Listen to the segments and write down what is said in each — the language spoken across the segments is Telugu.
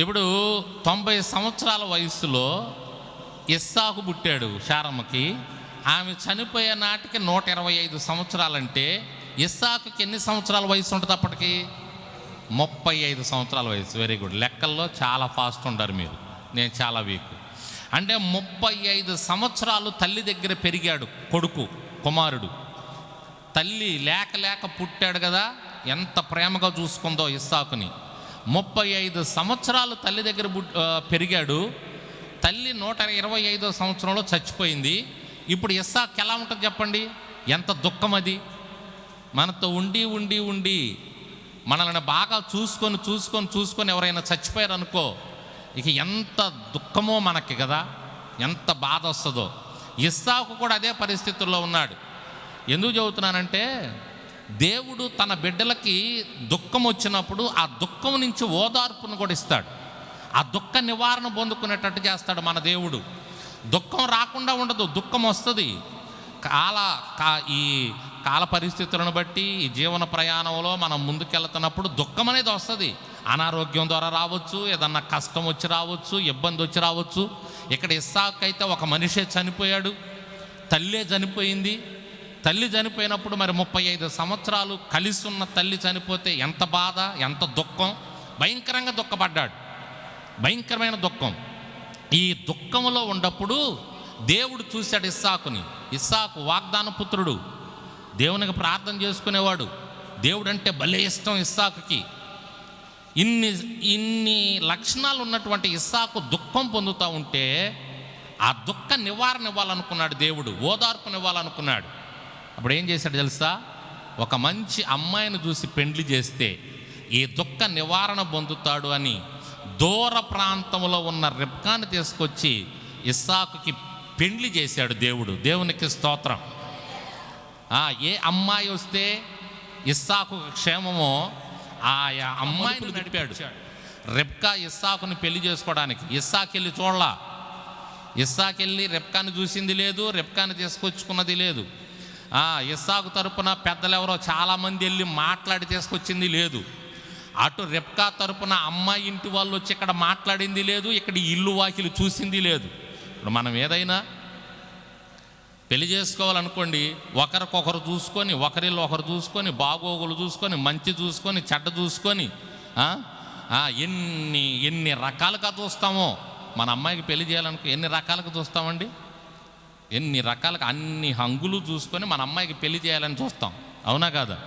ఇప్పుడు తొంభై సంవత్సరాల వయసులో ఇస్సాకు పుట్టాడు శారమ్మకి ఆమె చనిపోయే నాటికి నూట ఇరవై ఐదు సంవత్సరాలంటే ఇస్సాకుకి ఎన్ని సంవత్సరాల వయసు ఉంటుంది అప్పటికి? ముప్పై ఐదు సంవత్సరాల వయసు వెరీ గుడ్ లెక్కల్లో చాలా ఫాస్ట్ ఉంటారు మీరు. నేను చాలా వీక్ అంటే ముప్పై ఐదు సంవత్సరాలు తల్లి దగ్గర పెరిగాడు కొడుకు కుమారుడు. తల్లి లేక లేక పుట్టాడు కదా ఎంత ప్రేమగా చూసుకుందో ఇస్సాకుని. ముప్పై ఐదు సంవత్సరాలు తల్లి దగ్గర పెరిగాడు. తల్లి నూట ఇరవై ఐదో సంవత్సరంలో చచ్చిపోయింది. ఇప్పుడు ఇస్సాక్ ఎలా ఉంటుంది చెప్పండి? ఎంత దుఃఖం అది. మనతో ఉండి ఉండి ఉండి మనల్ని బాగా చూసుకొని చూసుకొని చూసుకొని ఎవరైనా చచ్చిపోయారు అనుకో ఇక ఎంత దుఃఖమో మనకి కదా. ఎంత బాధ వస్తుందో. ఇస్సాకు కూడా అదే పరిస్థితుల్లో ఉన్నాడు. ఎందుకు చెబుతున్నానంటే దేవుడు తన బిడ్డలకి దుఃఖం వచ్చినప్పుడు ఆ దుఃఖం నుంచి ఓదార్పును కూడా ఇస్తాడు. ఆ దుఃఖ నివారణ పొందుకునేటట్టు చేస్తాడు మన దేవుడు. దుఃఖం రాకుండా ఉండదు దుఃఖం వస్తుంది. కాల కా ఈ కాల పరిస్థితులను బట్టి ఈ జీవన ప్రయాణంలో మనం ముందుకెళ్తున్నప్పుడు దుఃఖం అనేది వస్తుంది. అనారోగ్యం ద్వారా రావచ్చు ఏదన్నా కష్టం వచ్చి రావచ్చు ఇబ్బంది వచ్చి రావచ్చు. ఇక్కడ ఇస్సాక్ అయితే ఒక మనిషే చనిపోయాడు. తల్లే చనిపోయింది. తల్లి చనిపోయినప్పుడు మరి ముప్పై ఐదు సంవత్సరాలు కలిసి ఉన్న తల్లి చనిపోతే ఎంత బాధ ఎంత దుఃఖం? భయంకరంగా దుఃఖపడ్డాడు. భయంకరమైన దుఃఖం. ఈ దుఃఖంలో ఉన్నప్పుడు దేవుడు చూశాడు ఇస్సాకుని. ఇస్సాకు వాగ్దాన పుత్రుడు. దేవునికి ప్రార్థన చేసుకునేవాడు. దేవుడు అంటే భలే ఇష్టం ఇస్సాకుకి. ఇన్ని ఇన్ని లక్షణాలు ఉన్నటువంటి ఇస్సాకు దుఃఖం పొందుతూ ఉంటే ఆ దుఃఖ నివారణ ఇవ్వాలనుకున్నాడు దేవుడు. ఓదార్పునివ్వాలనుకున్నాడు. అప్పుడు ఏం చేశాడు తెలుసా? ఒక మంచి అమ్మాయిని చూసి పెండ్లి చేస్తే ఈ దుఃఖ నివారణ పొందుతాడు అని దూర ప్రాంతంలో ఉన్న రిబ్కాని తీసుకొచ్చి ఇస్సాకుకి పెండ్లి చేశాడు దేవుడు. దేవునికి స్తోత్రం. ఆ, ఏ అమ్మాయి వస్తే ఇస్సాకు క్షేమమో ఆ అమ్మాయిని నడిపాడు. రెబ్కా ఇస్సాకుని పెళ్ళి చేసుకోవడానికి. ఇస్సాకి వెళ్ళి చూడలా. ఇస్సాకి వెళ్ళి రెబ్కాని చూసింది లేదు రెబ్కాని తీసుకొచ్చుకున్నది లేదు. ఇస్సాకు తరపున పెద్దలు ఎవరో చాలామంది వెళ్ళి మాట్లాడి తీసుకొచ్చింది లేదు. అటు రెప్కా తరపున అమ్మాయి ఇంటి వాళ్ళు వచ్చి ఇక్కడ మాట్లాడింది లేదు ఇక్కడ ఇల్లు వాకిలు చూసింది లేదు. ఇప్పుడు మనం ఏదైనా పెళ్ళి చేసుకోవాలనుకోండి ఒకరికొకరు చూసుకొని ఒకరిల్లు ఒకరు చూసుకొని బాగోగులు చూసుకొని మంచి చూసుకొని చెడ్డ చూసుకొని ఎన్ని ఎన్ని రకాలుగా చూస్తామో. మన అమ్మాయికి పెళ్ళి చేయాలనుకో ఎన్ని రకాలుగా చూస్తామండి? ఎన్ని రకాలుగా అన్ని హంగులు చూసుకొని మన అమ్మాయికి పెళ్ళి చేయాలని చూస్తాం. అవునా కాదా?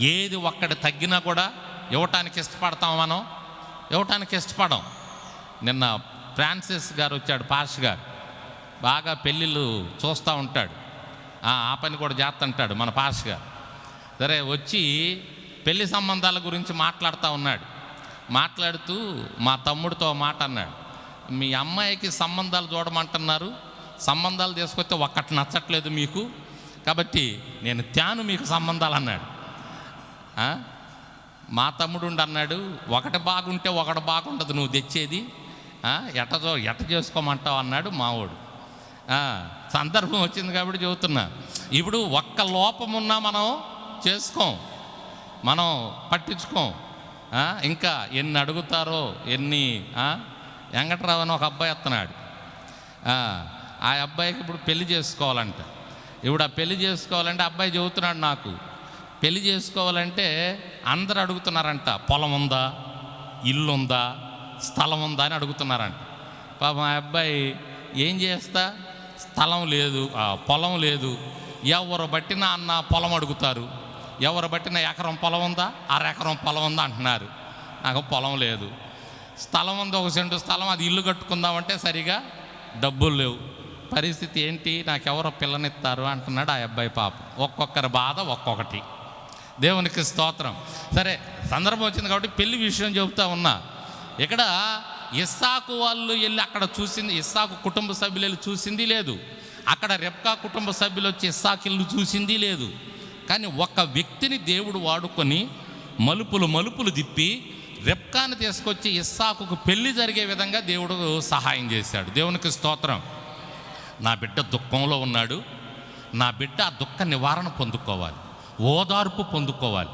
ఏది ఒక్కటి తగ్గినా కూడా ఇవ్వటానికి ఇష్టపడతాం మనం. ఇవ్వటానికి ఇష్టపడం. నిన్న ఫ్రాన్సిస్ గారు వచ్చాడు పాష్ గారు. బాగా పెళ్ళిళ్ళు చూస్తూ ఉంటాడు. ఆ పని కూడా చేస్తుంటాడు మన పాష్ గారు. సరే వచ్చి పెళ్ళి సంబంధాల గురించి మాట్లాడుతూ ఉన్నాడు. మాట్లాడుతూ మా తమ్ముడితో మాట అన్నాడు. మీ అమ్మాయికి సంబంధాలు చూడమంటున్నారు. సంబంధాలు తీసుకొస్తే ఒక్కటి నచ్చట్లేదు మీకు. కాబట్టి నేను త్యాను మీకు సంబంధాలు అన్నాడు. మా తమ్ముడు అన్నాడు ఒకటి బాగుంటే ఒకటి బాగుంటుంది నువ్వు తెచ్చేది. ఎటో ఎట ఎట చేసుకోమంటావు అన్నాడు మావోడు. సందర్భం వచ్చింది కాబట్టి చెబుతున్నా. ఇప్పుడు ఒక్క లోపం ఉన్నా మనం చేసుకోం మనం పట్టించుకోం. ఇంకా ఎన్ని అడుగుతారో ఎన్ని ఆ? వెంకట్రావు అని ఒక అబ్బాయి వస్తున్నాడు. ఆ, అబ్బాయికి ఇప్పుడు పెళ్ళి చేసుకోవాలంట. ఇప్పుడు ఆ పెళ్ళి చేసుకోవాలంటే అబ్బాయి చెబుతున్నాడు నాకు పెళ్ళి చేసుకోవాలంటే అందరు అడుగుతున్నారంట పొలం ఉందా ఇల్లు ఉందా స్థలం ఉందా అని అడుగుతున్నారంట. పాపం ఆ అబ్బాయి ఏం చేస్తా? స్థలం లేదు పొలం లేదు. ఎవరు బట్టిన అన్న పొలం అడుగుతారు. ఎవరు బట్టిన ఎకరం పొలం ఉందా? అర ఎకరం పొలం ఉందా? అంటున్నారు. నాకు పొలం లేదు. స్థలం ఉంది ఒక సెంటు స్థలం అది ఇల్లు కట్టుకుందామంటే సరిగా డబ్బులు లేవు. పరిస్థితి ఏంటి? నాకెవరో పిల్లనిస్తారు అంటున్నాడు ఆ అబ్బాయి పాప. ఒక్కొక్కరి బాధ ఒక్కొక్కటి. దేవునికి స్తోత్రం. సరే సందర్భం వచ్చింది కాబట్టి పెళ్ళి విషయం చెబుతా ఉన్నా. ఇక్కడ ఇస్సాకు వాళ్ళు వెళ్ళి అక్కడ చూసింది ఇస్సాకు కుటుంబ సభ్యులు వెళ్ళి చూసింది లేదు. అక్కడ రెప్కా కుటుంబ సభ్యులు వచ్చి ఇస్సాకు ఇల్లు చూసింది లేదు. కానీ ఒక వ్యక్తిని దేవుడు వాడుకొని మలుపులు మలుపులు తిప్పి రెప్కాను తీసుకొచ్చి ఇస్సాకుకు పెళ్ళి జరిగే విధంగా దేవుడు సహాయం చేశాడు. దేవునికి స్తోత్రం. నా బిడ్డ దుఃఖంలో ఉన్నాడు. నా బిడ్డ ఆ దుఃఖ నివారణ పొందుకోవాలి. ఓదార్పు పొందుకోవాలి.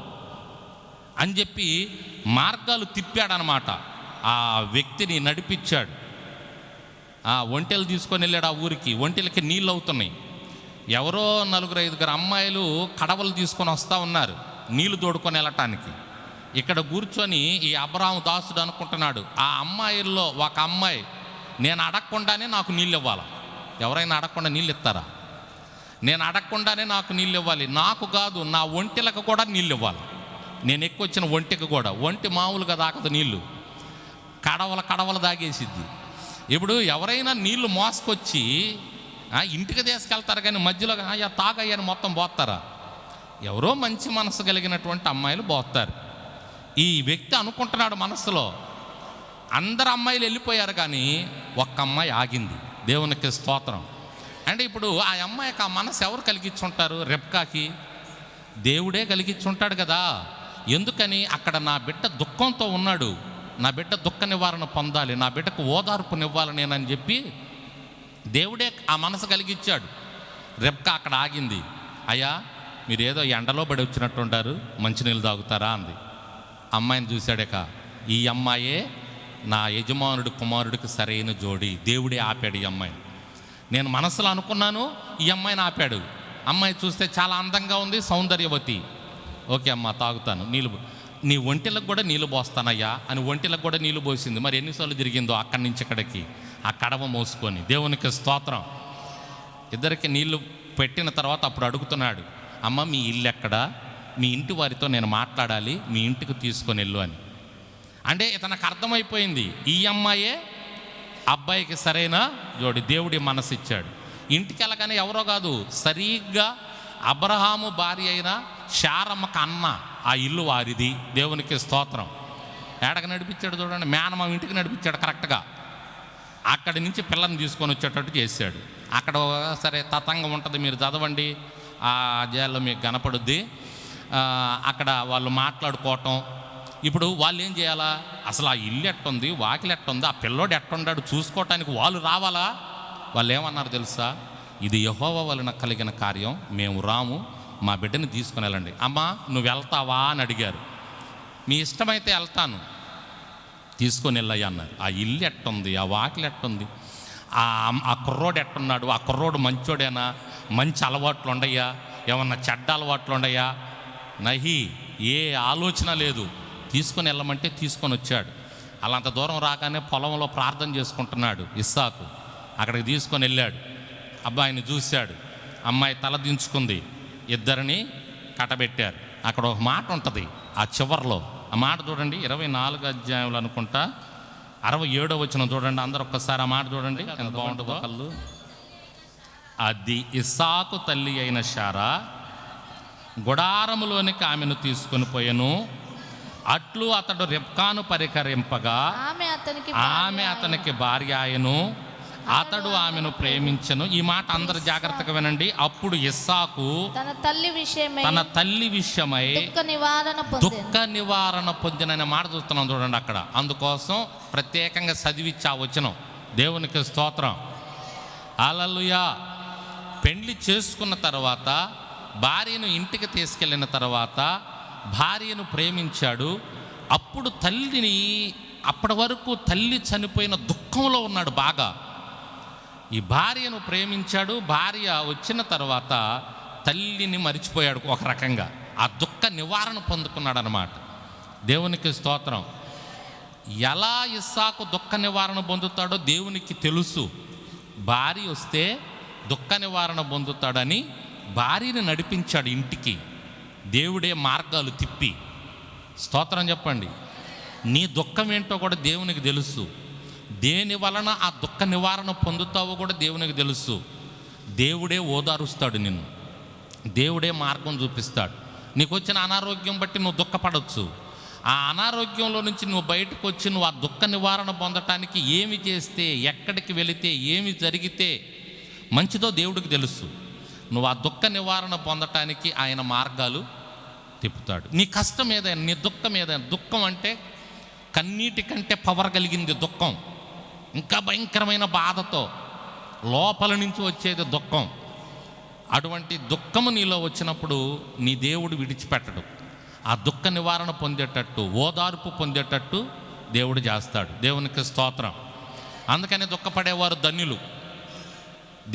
అని చెప్పి మార్గాలు తిప్పాడనమాట. ఆ వ్యక్తిని నడిపించాడు. ఆ ఒంటెలు తీసుకొని వెళ్ళాడు ఆ ఊరికి. ఒంటెలకి నీళ్ళు అవుతున్నాయి. ఎవరో నలుగురు ఐదుగురు అమ్మాయిలు కడవలు తీసుకొని వస్తూ ఉన్నారు. నీళ్ళు తోడుకొని వెళ్ళటానికి. ఇక్కడ కూర్చొని ఈ అబ్రాహం దాసుడు అనుకుంటున్నాడు. ఆ అమ్మాయిల్లో ఒక అమ్మాయి నేను అడగకుండానే నాకు నీళ్ళు ఇవ్వాలి? ఎవరైనా అడగకుండా నీళ్ళు ఇస్తారా? నేను అడగకుండానే నాకు నీళ్ళు ఇవ్వాలి. నాకు కాదు నా ఒంటిలకు కూడా నీళ్ళు ఇవ్వాలి. నేను ఎక్కువ వచ్చిన ఒంటికి కూడా. ఒంటి మామూలుగా దాకదు నీళ్ళు. కడవల కడవల దాగేసిద్ది ఇప్పుడు ఎవరైనా నీళ్ళు మోసుకొచ్చి ఇంటికి తీసుకెళ్తారు కానీ మధ్యలో అయ్యా తాగయ్యని మొత్తం పోతారా? ఎవరో మంచి మనసు కలిగినటువంటి అమ్మాయిలు పోస్తారు ఈ వ్యక్తి అనుకుంటున్నాడు మనసులో అందరు అమ్మాయిలు వెళ్ళిపోయారు కానీ ఒక్క అమ్మాయి ఆగింది. దేవునికి స్తోత్రం. అంటే ఇప్పుడు ఆ అమ్మాయికి ఆ మనసు ఎవరు కలిగించుంటారు? రెప్కాకి దేవుడే కలిగించుంటాడు కదా. ఎందుకని? అక్కడ నా బిడ్డ దుఃఖంతో ఉన్నాడు. నా బిడ్డ దుఃఖ నివారణ పొందాలి. నా బిడ్డకు ఓదార్పునివ్వాలి నేనని చెప్పి దేవుడే ఆ మనసు కలిగించాడు. రెప్క అక్కడ ఆగింది. అయ్యా మీరేదో ఎండలో పడి వచ్చినట్టుంటారు మంచినీళ్ళు తాగుతారా అంది. అమ్మాయిని చూశాడక ఈ అమ్మాయే నా యజమానుడి కుమారుడికి సరైన జోడి. దేవుడే ఆపాడు ఈ అమ్మాయిని. నేను మనసులో అనుకున్నాను ఈ అమ్మాయిని ఆపాడు. అమ్మాయి చూస్తే చాలా అందంగా ఉంది సౌందర్యవతి. ఓకే అమ్మా తాగుతాను. నీళ్ళు నీ ఒంటిలకు కూడా నీళ్ళు పోస్తానయ్యా అని ఒంటిలకు కూడా నీళ్ళు పోసింది. మరి ఎన్నిసార్లు తిరిగిందో అక్కడి నుంచి ఇక్కడికి? ఆ కడవ మోసుకొని. దేవునికి స్తోత్రం. ఇద్దరికి నీళ్ళు పెట్టిన తర్వాత అప్పుడు అడుగుతున్నాడు అమ్మ మీ ఇల్లు ఎక్కడా మీ ఇంటి వారితో నేను మాట్లాడాలి మీ ఇంటికి తీసుకొని వెళ్ళు అని. అంటే ఇతనికి అర్థమైపోయింది ఈ అమ్మాయే అబ్బాయికి సరైన జోడి దేవుడి మనసు ఇచ్చాడు ఇంటికి వెళ్ళగానే ఎవరో కాదు సరిగ్గా అబ్రహాము భార్య అయిన శారమ్మ అన్న ఆ ఇల్లు వారిది. దేవునికి స్తోత్రం. ఏడకి నడిపించాడు చూడండి మేనమ ఇంటికి నడిపించాడు కరెక్ట్గా. అక్కడి నుంచి పిల్లని తీసుకొని వచ్చేటట్టు చేశాడు. అక్కడ సరే తతంగం ఉంటుంది మీరు చదవండి ఆ అధ్యాయాల్లో మీకు కనపడుద్ది. అక్కడ వాళ్ళు మాట్లాడుకోవటం ఇప్పుడు వాళ్ళు ఏం చేయాలా? అసలు ఆ ఇల్లు ఎట్టుంది? వాకిలి ఎట్టుంది? ఆ పిల్లోడు ఎట్టుండాడు? చూసుకోవటానికి వాళ్ళు రావాలా? వాళ్ళు ఏమన్నారు తెలుసా? ఇది యహోవ వలన కలిగిన కార్యం. మేము రాము మా బిడ్డని తీసుకుని వెళ్ళండి. అమ్మా నువ్వు వెళ్తావా అని అడిగారు. మీ ఇష్టమైతే వెళ్తాను. తీసుకొని వెళ్ళయ్యా అన్నారు. ఆ ఇల్లు ఎట్టుంది? ఆ వాకిలి ఎట్టుంది? ఆ ఆ కుర్రోడు ఎట్టున్నాడు? ఆ కుర్రోడు మంచోడేనా? మంచి అలవాట్లు ఉండయా? ఏమన్నా చెడ్డ అలవాట్లు ఉండయా? నహి ఏ ఆలోచన లేదు. తీసుకొని వెళ్ళమంటే తీసుకొని వచ్చాడు. అలా అంత దూరం రాగానే పొలంలో ప్రార్థన చేసుకుంటున్నాడు ఇస్సాకు. అక్కడికి తీసుకొని వెళ్ళాడు. అబ్బాయిని చూశాడు. అమ్మాయి తల దించుకుంది. ఇద్దరిని కట్టబెట్టారు. అక్కడ ఒక మాట ఉంటుంది ఆ చివర్లో. ఆ మాట చూడండి ఇరవై నాలుగు అధ్యాయులు అనుకుంటా. అరవై ఏడో వచ్చిన చూడండి అందరు ఒక్కసారి ఆ మాట చూడండి. ఎంత బాగుంటుందో కళ్ళు. అది ఇస్సాకు తల్లి అయిన శారా గుడారములోనికి ఆమెను తీసుకొని పోయెను. అట్లు అతడు రెప్కాను పరికరింపగా ఆమె అతనికి ఆమె అతనికి భార్య ఆయను అతడు ఆమెను ప్రేమించను. ఈ మాట అందరు జాగ్రత్తగా వినండి. అప్పుడు ఇస్సాకు తన తల్లి విషయమై తన తల్లి విషయమై దుఃఖ నివారణ పొందెను దుఃఖ నివారణ పొందిననే మాట చూస్తున్నాం చూడండి అక్కడ. అందుకోసం ప్రత్యేకంగా చదివిచ్చి వచనం. దేవునికి స్తోత్రం. అలలుయా పెండ్లి చేసుకున్న తర్వాత భార్యను ఇంటికి తీసుకెళ్ళిన తర్వాత భార్యను ప్రేమించాడు. అప్పుడు తల్లిని అప్పటి వరకు తల్లి చనిపోయిన దుఃఖంలో ఉన్నాడు బాగా. ఈ భార్యను ప్రేమించాడు. భార్య వచ్చిన తర్వాత తల్లిని మరిచిపోయాడు ఒక రకంగా. ఆ దుఃఖ నివారణ పొందుకున్నాడు అనమాట దేవునికి స్తోత్రం. ఎలా ఇస్సాకు దుఃఖ నివారణ పొందుతాడో దేవునికి తెలుసు. భార్య వస్తే దుఃఖ నివారణ పొందుతాడని భార్యని నడిపించాడు ఇంటికి. దేవుడే మార్గాలు తిప్పి. స్తోత్రం చెప్పండి. నీ దుఃఖం ఏంటో కూడా దేవునికి తెలుసు. దేని వలన ఆ దుఃఖ నివారణ పొందుతావో కూడా దేవునికి తెలుసు. దేవుడే ఓదారుస్తాడు నిన్ను. దేవుడే మార్గం చూపిస్తాడు. నీకు వచ్చిన అనారోగ్యం బట్టి నువ్వు దుఃఖపడవచ్చు ఆ అనారోగ్యంలో నుంచి నువ్వు బయటకు వచ్చి నువ్వు ఆ దుఃఖ నివారణ పొందటానికి ఏమి చేస్తే ఎక్కడికి వెళితే ఏమి జరిగితే మంచిదో దేవుడికి తెలుసు. నువ్వు ఆ దుఃఖ నివారణ పొందటానికి ఆయన మార్గాలు తిప్పుతాడు. నీ కష్టం ఏదైనా నీ దుఃఖం ఏదైనా దుఃఖం అంటే కన్నీటి కంటే పవర్ కలిగింది దుఃఖం. ఇంకా భయంకరమైన బాధతో లోపల నుంచి వచ్చేది దుఃఖం. అటువంటి దుఃఖము నీలో వచ్చినప్పుడు నీ దేవుడు విడిచిపెట్టడు. ఆ దుఃఖ నివారణ పొందేటట్టు ఓదార్పు పొందేటట్టు దేవుడు చేస్తాడు. దేవునికి స్తోత్రం. అందుకని దుఃఖపడేవారు ధన్యులు.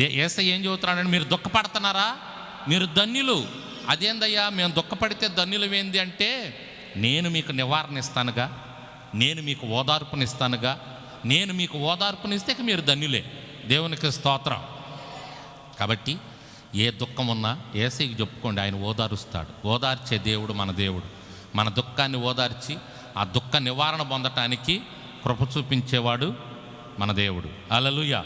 ఏసై ఏం చదువుతున్నాడని మీరు దుఃఖపడుతున్నారా? మీరు ధన్యులు. అదేందయ్యా మేము దుఃఖపడితే ధన్యులు ఏంది అంటే నేను మీకు నివారణ ఇస్తానుగా నేను మీకు ఓదార్పునిస్తానుగా నేను మీకు ఓదార్పునిస్తే ఇక మీరు ధన్యులే. దేవునికి స్తోత్రం. కాబట్టి ఏ దుఃఖం ఉన్నా ఏసైకి చెప్పుకోండి ఆయన ఓదారుస్తాడు. ఓదార్చే దేవుడు మన దేవుడు. మన దుఃఖాన్ని ఓదార్చి ఆ దుఃఖ నివారణ పొందటానికి కృప చూపించేవాడు మన దేవుడు. అలలుయ